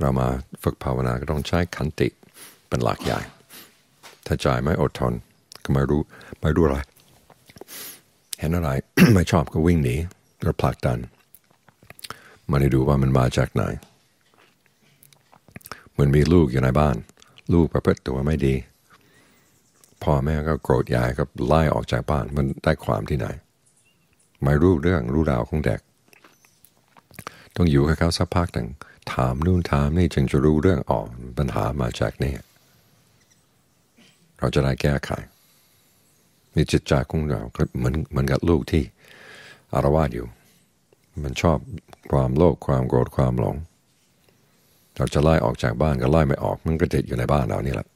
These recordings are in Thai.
เรามาฝึกภาวนาก็ต้องใช้ขันติเป็นหลักใหญ่ ถ้าใจไม่อดทนก็ไม่รู้ไม่รู้อะไร เห็นอะไร ไม่ชอบก็วิ่งหนีแล้วผลักดันมาได้ดูว่ามันมาจากไหนเหมือนมีลูกอยู่ในบ้าน ลูกประพฤติตัวไม่ดี พ่อแม่ก็โกรธยายก็ไล่ออกจากบ้านมันได้ความที่ไหน ไม่รู้เรื่องรู้ราวของเด็ก ต้องอยู่กับเขาสักพักหนึ่งามนู่นถามนี่จึงจะรู้เรื่องออกปัญหามาจากนี่เราจะได้แก้ไขมีจิตใจของเราเหมือนเหมือนกับลูกที่อารวาสอยู่ มันชอบความโลภความโกรธความหลง เราจะไล่ออกจากบ้านก็ไล่ไม่ออก มันก็ติดอยู่ในบ้านเรานี่แหละ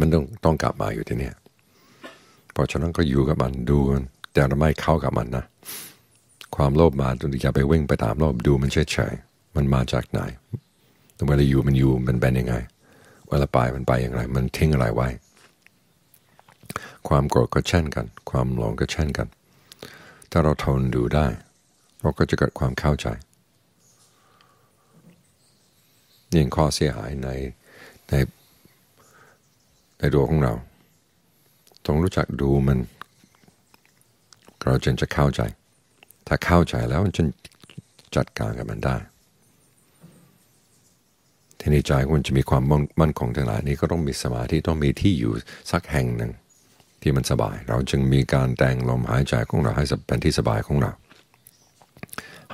มันต้องต้องกลับมาอยู่ที่นี่เพราะฉะนั้นก็อยู่กับมันดูมันแต่เราไม่เข้ากับมันนะ ความโลภมาจนอย่าไปวิ่งไปตามโลภดูมันเฉยๆ มันมาจากไหนเวลาอยู่มันอยู่มันเป็นยังไง เวลาไปมันไปอย่างไร มันทิ้งอะไรไว้ ความโกรธก็เช่นกัน ความหลงก็เช่นกัน ถ้าเราทนดูได้ เราก็จะเกิดความเข้าใจยิ่งข้อเสียหายในในในดวงของเรา ต้องรู้จักดูมัน เราจึงจะเข้าใจ ถ้าเข้าใจแล้วจนจัดการกับมันได้ ทีในใจคุณจะมีความมั่นคงทั้งหลายนี้ก็ต้องมีสมาธิต้องมีที่อยู่สักแห่งหนึ่งที่มันสบาย เราจึงมีการแต่งลมหายใจของเราให้เป็นที่สบายของเรา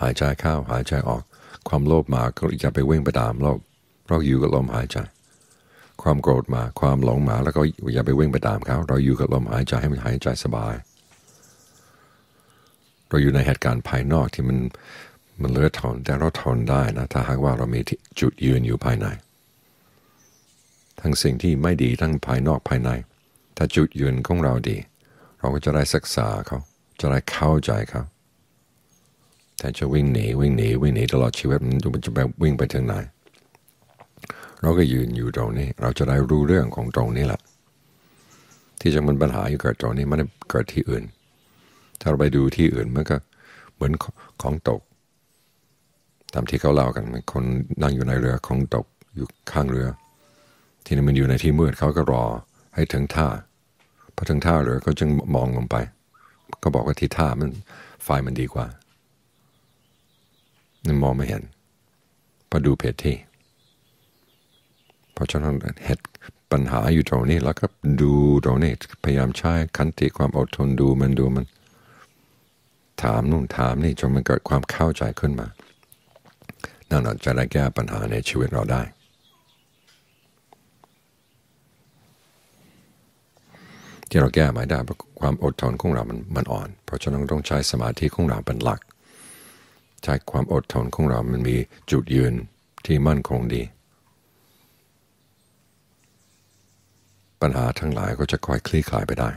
หายใจเข้าหายใจออก ความโลภมาก็อย่าไปวิ่งไปตามโลภเราอยู่กับลมหายใจ ความโกรธมาความหลงมาแล้วก็อย่าไปวิ่งไปตามเขาเราอยู่กับลมหายใจให้มันหายใจสบาย เราอยู่ในเหตุการณ์ภายนอกที่มัน มันเลือทนแต่เราทนได้นะถ้าหากว่าเรามีจุดยืนอยู่ภายใน ทั้งสิ่งที่ไม่ดีทั้งภายนอกภายใน ถ้าจุดยืนของเราดี เราก็จะได้ศึกษาเขาจะได้เข้าใจเขาแต่จะวิ่งหนีวิ่งหนีวิ่งหนีตลอดชีวิตมันจะไปวิ่งไปถึงไหน เราก็ยืนอยู่ตรงนี้ เราจะได้รู้เรื่องของตรงนี้แหละที่จะมันปัญหาอยู่เกิดตรงนี้มันเกิดที่อื่น ถ้าเราไปดูที่อื่นมันก็เหมือนของตก ตามที่เขาเล่ากันคนนั่งอยู่ในเรือของตกอยู่ข้างเรือ ที่นี่มันอยู่ในที่มืดเขาก็รอให้ถึงท่าพอถึงท่าเรือก็จึงมองลงไป ก็บอกว่าที่ท่ามันไฟมันดีกว่านั่นมองไม่เห็นพอดูเพจที่เพราะฉะนั้นเหตุปัญหาอยู่ตรงนี้แล้วก็ดูตรงนี้พยายามใช้คันติความอดทนดูมันดูมัน ถามนู่นถามนี่จนมันเกิดความเข้าใจขึ้นมา นั่นจะได้แก้ปัญหาในชีวิตเราได้ ที่เราแก้ไม่ได้เพราะความอดทนของเรามันมันอ่อน เพราะฉะนั้นต้องใช้สมาธิของเราเป็นหลัก ใช้ความอดทนของเรามันมีจุดยืนที่มั่นคงดี ปัญหาทั้งหลายก็จะค่อยคลี่คลายไปได้